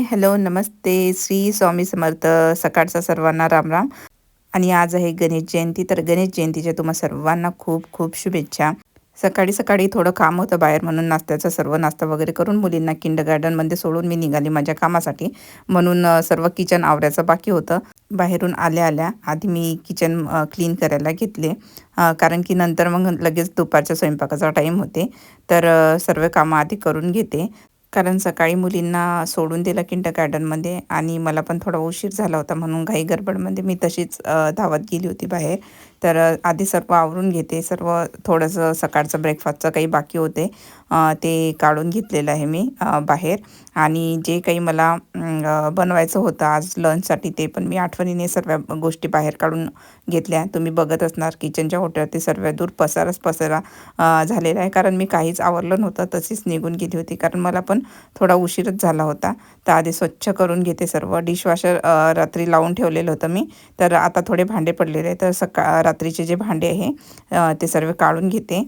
Hi hello नमस्ते. श्री स्वामी समर्थ सकाळचा सर्वांना राम राम. आणि आज आहे गणेश जयंती. तर गणेश जयंतीच्या तुम्हा सर्वांना खूप खूप शुभेच्छा. सकाळी सकाळी थोडं काम होतं बाहेर म्हणून नाश्त्याचा सर्व नाश्ता वगैरे करून मुलींना किंड गार्डनमध्ये सोडून मी निघाली माझ्या कामासाठी. म्हणून सर्व किचन आवऱ्याचं बाकी होतं. बाहेरून आल्या आल्या. आधी मी किचन क्लीन करायला घेतले. कारण की नंतर मग लगेच दुपारच्या स्वयंपाकाचा टाईम होते. तर सर्व कामं आधी करून घेते. कारण सकाळी मुलींना सोडून दिलं किंड गार्डनमध्ये आणि मला पण थोडा उशीर झाला होता म्हणून घाई गडबडमध्ये मी तशीच धावत गेली होती बाहेर. तर आधी सर्व आवरून घेते. सर्व थोडंसं सकाळचं ब्रेकफास्टचं काही बाकी होते. ते काढून घेतलेलं आहे मी बाहेर. आणि जे काही मला बनवायचं होतं आज लंचसाठी ते पण मी आठवणीने सर्व गोष्टी बाहेर काढून घेतल्या. तुम्ही बघत असणार किचनच्या होट्यावरती सर्व दूर पसारच पसारा झालेला आहे. कारण मी काहीच आवरलं नव्हतं तशीच निघून गेली होती. कारण मला पण थोडा उशीरच झाला होता. तर आधी स्वच्छ करून घेते सर्व. डिशवॉशर रात्री लावून ठेवलेलं होतं मी. तर आता थोडे भांडे पडलेले तर सकाळ रात्रीचे जे भांडे आहे ते सर्व काढून घेते.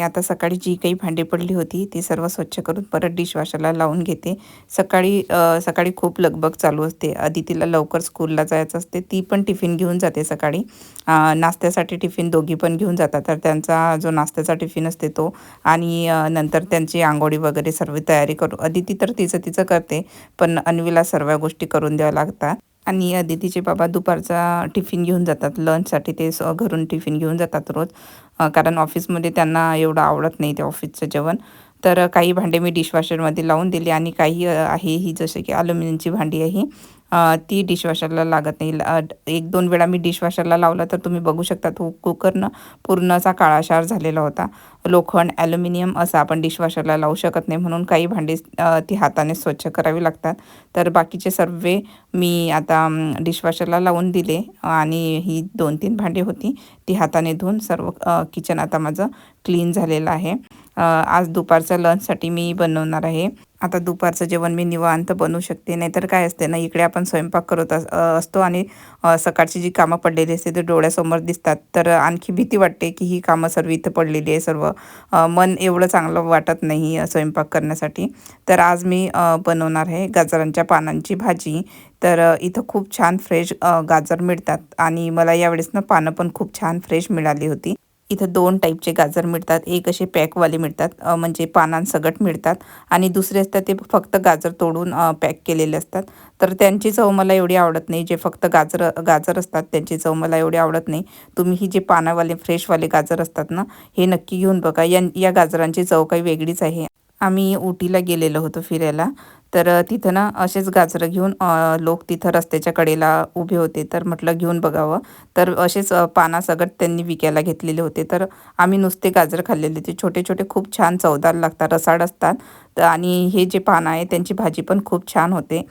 आता सकाळी जी काही भांडी पडली होती ती सर्व स्वच्छ करून परत डिशवॉशरला लावून घेते. सकाळी सकाळी खूप लगबग चालू असते. आधी तिला लवकर स्कूलला जायचं असते. ती पण टिफिन घेऊन जाते सकाळी. नाश्त्यासाठी टिफिन दोघी पण घेऊन जातात. तर त्यांचा जो नाश्त्याचा टिफिन असते तो आणि नंतर त्यांची आंघोळी वगैरे सर्व तयारी करू. अदिती तर तिचं तिचं करते पण अन्वीला सर्व गोष्टी करून द्याव्या लागतात. आणि अदितीचे बाबा दुपारचा टिफिन घेऊन जातात. लंचसाठी ते घरून टिफिन घेऊन जातात रोज. कारण ऑफिसमध्ये त्यांना एवढं आवडत नाही ते ऑफिसचं जेवण. तर काही भांडे मी डिशवॉशरमध्ये लावून दिले आणि काही आहे ही जसे की अल्युमिनियमची भांडी आहे ती डिशवॉशरला लागत नाही. एक दोन वेळा मी डिशवॉशरला लावला तर तुम्ही बघू शकता तो कुकरनं पूर्ण असा काळाशार झालेला होता. लोखंड ॲल्युमिनियम असं आपण डिशवॉशरला लावू शकत नाही म्हणून काही भांडी ती हाताने स्वच्छ करावी लागतात. तर बाकीचे सर्व मी आता डिशवॉशरला लावून दिले आणि ही दोन तीन भांडी होती. ती हाताने धुवून सर्व किचन आता माझं क्लीन झालेलं आहे. आज दुपारच्या लंचसाठी मी बनवणार आहे. आता दुपारचं जेवण मी निवांत बनवू शकते नाहीतर काय असते ना इकडे आपण स्वयंपाक करत असतो आणि सकाळची जी कामं पडलेली असते ते डोळ्यासमोर दिसतात. तर आणखी भीती वाटते की ही कामं सर्व इथं पडलेली आहे सर्व मन एवढं चांगलं वाटत नाही स्वयंपाक करण्यासाठी. तर आज मी बनवणार आहे गाजरांच्या पानांची भाजी. तर इथं खूप छान फ्रेश गाजर मिळतात आणि मला यावेळेस ना पानं पण खूप छान फ्रेश मिळाली होती. इथं दोन टाईपचे गाजर मिळतात. एक असे पॅकवाले मिळतात म्हणजे पानांसगट मिळतात. आणि दुसरे असतात ते फक्त गाजर तोडून पॅक केलेले असतात. तर त्यांची चव मला एवढी आवडत नाही. जे फक्त गाजर गाजर असतात त्यांची चव मला एवढी आवडत नाही. तुम्ही ही जे पानावाले फ्रेशवाले गाजर असतात ना हे नक्की घेऊन बघा. या या गाजरांची चव काही वेगळीच आहे. आम्ही उटीला गेलेलो होतो फिरायला. तर तिथं ना असेच गाजरं घेऊन लोक तिथं रस्त्याच्या कडेला उभे होते. तर म्हटलं घेऊन बघावं. तर असेच पानासगट त्यांनी विकायला घेतलेले होते. तर आम्ही नुसते गाजर खाल्लेले ते छोटे छोटे खूप छान चवदार लागतात रसाड असतात. तर आणि हे जे पानं आहे त्यांची भाजी पण खूप छान होते.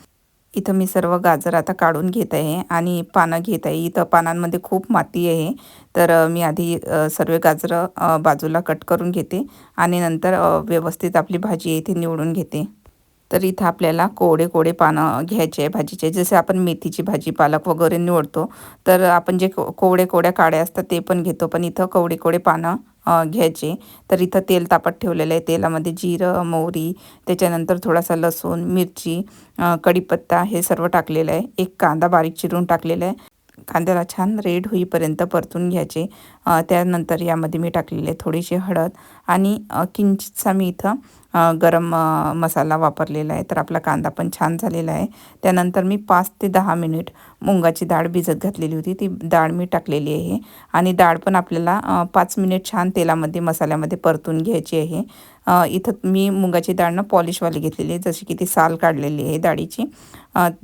इथं मी सर्व गाजर आता काढून घेत आहे आणि पानं घेत आहे. इथं पानांमध्ये खूप माती आहे. तर मी आधी सर्व गाजरं बाजूला कट करून घेते आणि नंतर व्यवस्थित आपली भाजी आहे ती निवडून घेते. तर इथं आपल्याला कोवडे कोडे पानं घ्यायचे आहे भाजीचे. जसे आपण मेथीची भाजी पालक वगैरे निवडतो तर आपण जे कोवडे कोड्या काड्या असतात ते पण घेतो. पण इथं कोवडे कोडे पानं घ्यायचे. तर इथं तेल तापत ठेवलेलं आहे. तेलामध्ये जिरं मोहरी त्याच्यानंतर थोडासा लसूण मिरची कढीपत्ता हे सर्व टाकलेलं आहे. एक कांदा बारीक चिरून टाकलेला आहे. कांद्याला छान रेड होईपर्यंत परतून घ्यायचे. त्यानंतर यामध्ये मी टाकलेले थोडीशी हळद. आणि किंचितसा मी इथं गरम मसाला वापरलेला आहे. तर आपला कांदा पण छान झालेला आहे. त्यानंतर मी पाच ते दहा मिनिट मुंगाची डाळ भिजत घातलेली होती. ती डाळ मी टाकलेली आहे. आणि डाळ पण आपल्याला पाच मिनिट छान तेलामध्ये मसाल्यामध्ये परतून घ्यायची आहे. इथं मी मुगाची डाळ ना पॉलिशवाली घेतलेली आहे. जशी की ती साल काढलेली आहे डाळीची.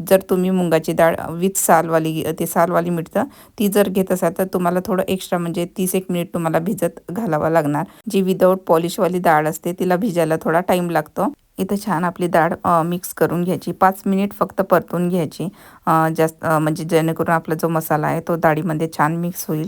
जर तुम्ही मुंगाची डाळ विथ सालवाली ते सालवाली मिळतं ती जर घेत असाल तर तुम्हाला थोडं एक्स्ट्रा म्हणजे तीस एक मिनिट तुम्हाला भिजत घालावं लागणार. जी विदाऊट पॉलिशवाली डाळ असते तिला भिजायला थोडं टाईम लागतो. इथं छान आपली डाळ मिक्स करून घ्यायची. पाच मिनिट फक्त परतून घ्यायची. जास्त म्हणजे जेणेकरून आपला जो मसाला आहे तो डाळीमध्ये छान मिक्स होईल.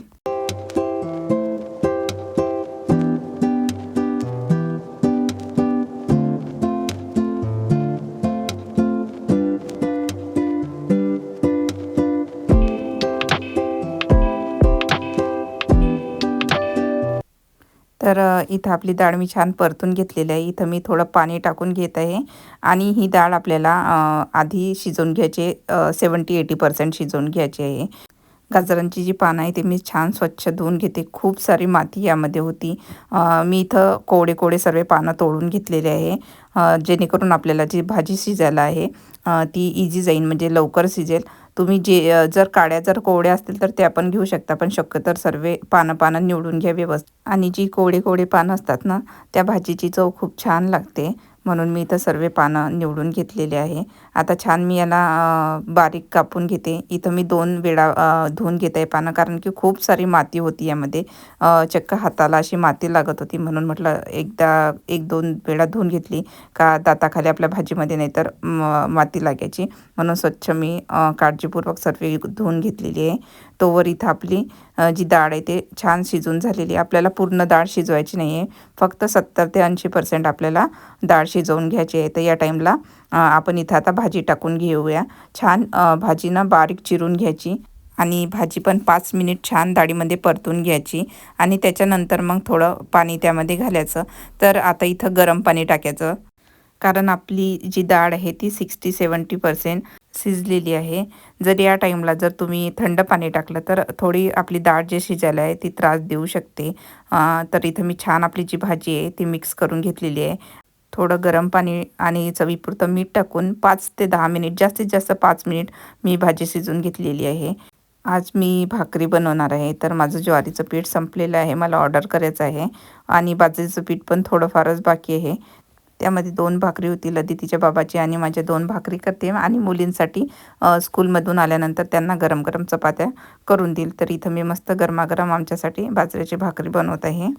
तर इथं आपली डाळ मी छान परतून घेतलेली आहे. इथं मी थोडं पाणी टाकून घेत आहे आणि ही डाळ आपल्याला आधी शिजवून घ्यायची सेवन्टी एटी पर्सेंट शिजवून घ्यायची आहे. गाजरांची जी पानं आहे ती मी छान स्वच्छ धुवून घेते. खूप सारी माती यामध्ये होती. मी इथं कोवडे कोवडे सर्व पानं तोडून घेतलेले आहे. जेणेकरून आपल्याला जी भाजी शिजायला आहे ती इझी जाईल म्हणजे लवकर शिजेल. तुम्ही जे जर काड्या जर कोवड्या असतील तर त्या पण घेऊ शकता पण शक्यतर सर्व पानं पानं निवडून घ्या व्यवस्थित. आणि जी कोवडे कोवडे पानं असतात ना त्या भाजीची चव खूप छान लागते. म्हणून मी इथं सर्व पानं निवडून घेतलेले आहे. आता छान मी याला बारीक कापून घेते. इथं मी दोन वेळा धुवून घेते पानं कारण की खूप सारी माती होती यामध्ये. चक्क हाताला अशी माती लागत होती म्हणून म्हटलं एकदा एक दोन वेळा धुवून घेतली का दाताखाली आपल्या भाजीमध्ये नाही तर माती लागायची. म्हणून स्वच्छ मी काळजीपूर्वक सर्व धुवून घेतलेली आहे. तोवर इथं आपली जी डाळ आहे ते छान शिजून झालेली आपल्याला पूर्ण डाळ शिजवायची नाही आहे फक्त सत्तर ते ऐंशी पर्सेंट आपल्याला डाळ शिजवून घ्यायची आहे. तर या टाईमला आपण इथं आता भाजी टाकून घेऊया. छान भाजीनं बारीक चिरून घ्यायची आणि भाजी पण पाच मिनिट छान डाळीमध्ये परतून घ्यायची आणि त्याच्यानंतर मग थोडं पाणी त्यामध्ये घालायचं. तर आता इथं गरम पाणी टाकायचं. कारण आपली जी डाळ आहे ती सिक्स्टी सेवन्टी पर्सेंट शिजलेली आहे. जर या टाईमला जर तुम्ही थंड पाणी टाकलं तर थोडी आपली डाळ जे शिजायला आहे ती त्रास देऊ शकते. तर इथं मी छान आपली जी भाजी आहे ती मिक्स करून घेतलेली आहे. थोडं गरम पाणी आणि चवीपुरतं मीठ टाकून पाच ते दहा मिनिट जास्तीत जास्त पाच मिनिट मी भाजी शिजून घेतलेली आहे. आज मी भाकरी बनवणार आहे तर माझं ज्वारीचं पीठ संपलेलं आहे मला ऑर्डर करायचं आहे. आणि बाजरीचं पीठ पण थोडंफारच बाकी आहे. त्यामध्ये दोन भाकरी होतील अदितीच्या बाबाची आणि माझ्या दोन भाकरी करते आणि मुलींसाठी स्कूलमधून आल्यानंतर त्यांना गरम गरम चपात्या करून देईल. तर इथं मी मस्त गरमागरम आमच्यासाठी बाजरीची भाकरी बनवत आहे.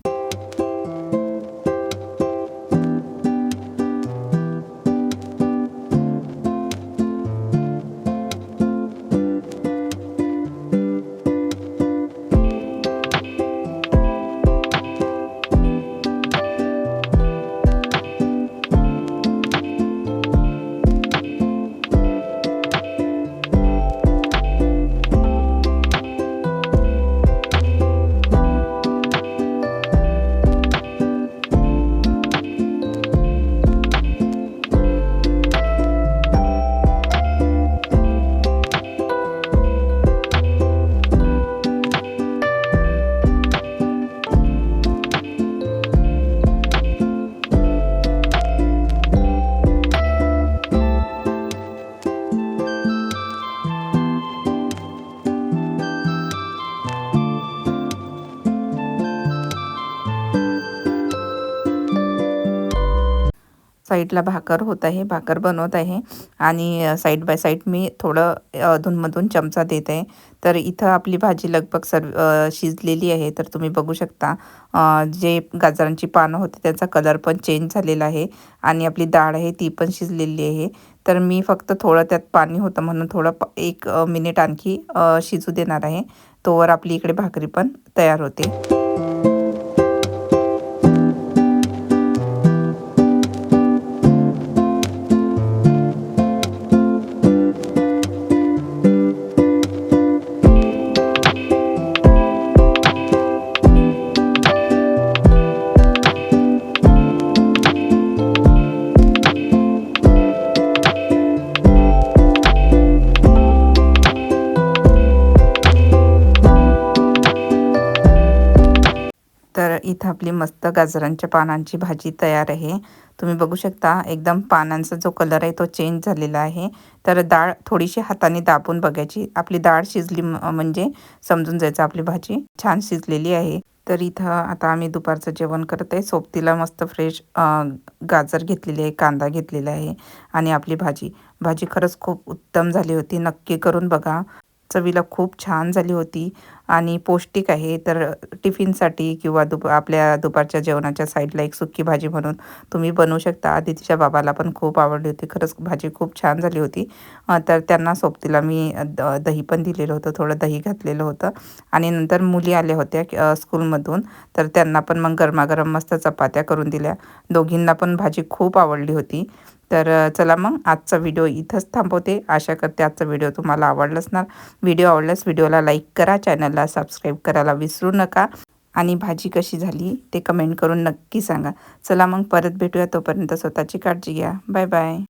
साईडला भाकर होत आहे भाकर बनवत आहे आणि साईड बाय साईड मी थोडं अधूनमधून चमचा देत. आहे तर इथं आपली भाजी लगभग सर्व शिजलेली आहे. तर तुम्ही बघू शकता जे गाजरांची पानं होती त्यांचा कलर पण चेंज झालेला आहे आणि आपली डाळ आहे ती पण शिजलेली आहे. तर मी फक्त थोडं त्यात पाणी होतं म्हणून थोडं प एक मिनिट आणखी शिजू देणार आहे. तोवर आपली इकडे भाकरी पण तयार होते. इथं आपली मस्त गाजरांच्या पानांची भाजी तयार आहे. तुम्ही बघू शकता एकदम पानांचा जो कलर आहे तो चेंज झालेला आहे. तर डाळ थोडीशी हाताने दाबून बघायची. आपली डाळ शिजली म्हणजे समजून जायचं आपली भाजी. छान शिजलेली आहे. तर इथं आता आम्ही दुपारचं जेवण करत आहे सोबतीला मस्त फ्रेश गाजर घेतलेली आहे कांदा घेतलेला आहे आणि आपली भाजी. भाजी खरंच खूप उत्तम झाली होती. नक्की करून बघा. चवीला खूप छान झाली होती. आणि पौष्टिक आहे तर टिफिनसाठी किंवा दुप आपल्या दुपारच्या जेवणाच्या साईडला एक सुक्की भाजी म्हणून तुम्ही बनवू शकता. आदितीच्या बाबाला पण खूप आवडली होती. खरंच भाजी खूप छान झाली होती. तर त्यांना सोबतीला मी द दही पण दिलेलं होतं. थोडं दही घातलेलं होतं. आणि नंतर मुली आल्या होत्या स्कूलमधून. तर त्यांना पण मग गरमागरम मस्त चपात्या करून दिल्या. दोघींना पण भाजी खूप आवडली होती. तर चला मग आजचा व्हिडिओ इथंच थांबवते. आशा करते आजचा व्हिडिओ तुम्हाला आवडला असणार व्हिडिओ आवडल्यास व्हिडिओला लाईक करा चॅनलला सबस्क्राईब करायला विसरू नका. आणि भाजी कशी झाली ते कमेंट करून नक्की सांगा. चला मग परत भेटूया तोपर्यंत स्वतःची काळजी घ्या. Bye bye.